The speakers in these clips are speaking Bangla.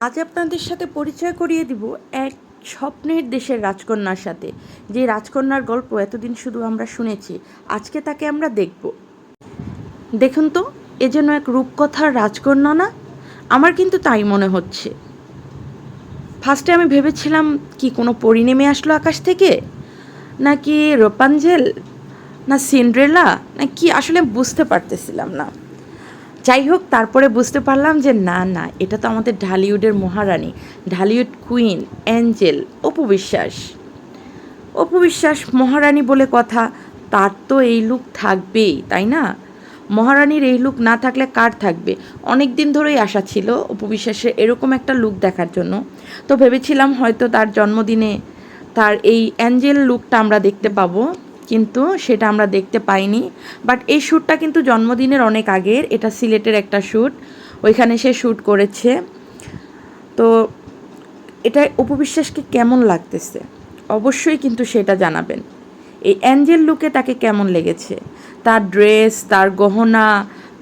আজ আপনাদের সাথে পরিচয় করিয়ে দিব এক স্বপ্নের দেশের রাজকন্যার সাথে। যে রাজকন্যার গল্প এতদিন শুধু আমরা শুনেছি, আজকে তাকে আমরা দেখব। দেখুন তো, এ যেন এক রূপকথার রাজকন্যা না? আমার কিন্তু তাই মনে হচ্ছে। ফার্স্টে আমি ভেবেছিলাম, কি কোনো পরি নেমে আসলো আকাশ থেকে? নাকি রোপাঞ্জেল? না সিন্ড্রেলা? না কি? আসলে বুঝতে পারতেছিলাম না। যাই হোক তারপরে বুঝতে পারলাম যে না না, এটা তো আমাদের ঢালিউডের মহারানী, ঢালিউড কুইন, অ্যাঞ্জেল, অপু বিশ্বাস। অপু বিশ্বাস মহারানী বলে কথা, তার তো এই লুক থাকবেই, তাই না? মহারানীর এই লুক না থাকলে কার থাকবে? অনেক দিন ধরেই আশা ছিল অপু বিশ্বাসের এরকম একটা লুক দেখার জন্য। তো ভেবেছিলাম হয়তো তার জন্মদিনে তার এই অ্যাঞ্জেল লুকটা আমরা দেখতে পাবো। কিন্তু সেটা আমরা দেখতে পাইনি। বাট এই শ্যুটটা কিন্তু জন্মদিনের অনেক আগের। এটা সিলেটের একটা শ্যুট ওইখানে সে শ্যুট করেছে। তো এটা উপবিশ্বাসকে কেমন লাগতেছে? অবশ্যই কিন্তু সেটা জানাবেন। এই অ্যাঞ্জেল লুকে তাকে কেমন লেগেছে? তার ড্রেস, তার গহনা,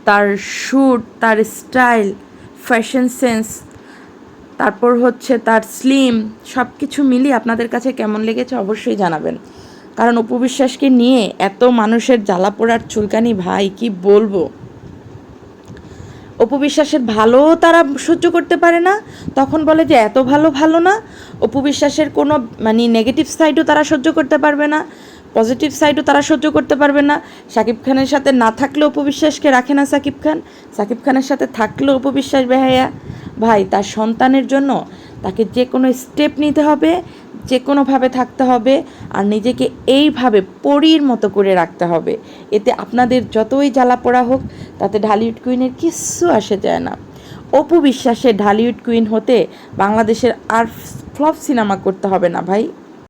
তার শ্যুট তার স্টাইল ফ্যাশন সেন্স তারপর হচ্ছে তার স্লিম সব কিছু মিলিয়ে আপনাদের কাছে কেমন লেগেছে অবশ্যই জানাবেন। কারণ উপবিশ্বাসকে নিয়ে এত মানুষের জ্বালা পোড়ার চুলকানি ভাই, কি বলব? অপবিশ্বাসের ভালো তারা সহ্য করতে পারে না, তখন বলে যে এত ভালো ভালো না। অপবিশ্বাসের কোনো মানে নেগেটিভ সাইডও তারা সহ্য করতে পারবে না পজিটিভ সাইডও তারা সহ্য করতে পারবে না। সাকিব খানের সাথে না থাকলেও উপবিশ্বাসকে রাখে না সাকিব খান। সাকিব খানের সাথে থাকলেও উপবিশ্বাস বেহায়া। ভাই, তার সন্তানের জন্য তাকে যে কোনো স্টেপ নিতে হবে যে কোনোভাবে থাকতে হবে আর নিজেকে এইভাবে পরীর মতো করে রাখতে হবে। এতে আপনাদের যতই জ্বালা পোড়া হোক, তাতে ঢালিউড কুইনের কিচ্ছু আসে যায় না। অপু বিশ্বাসে ঢালিউড কুইন হতে বাংলাদেশের আর ফ্লপ সিনেমা করতে হবে না ভাই।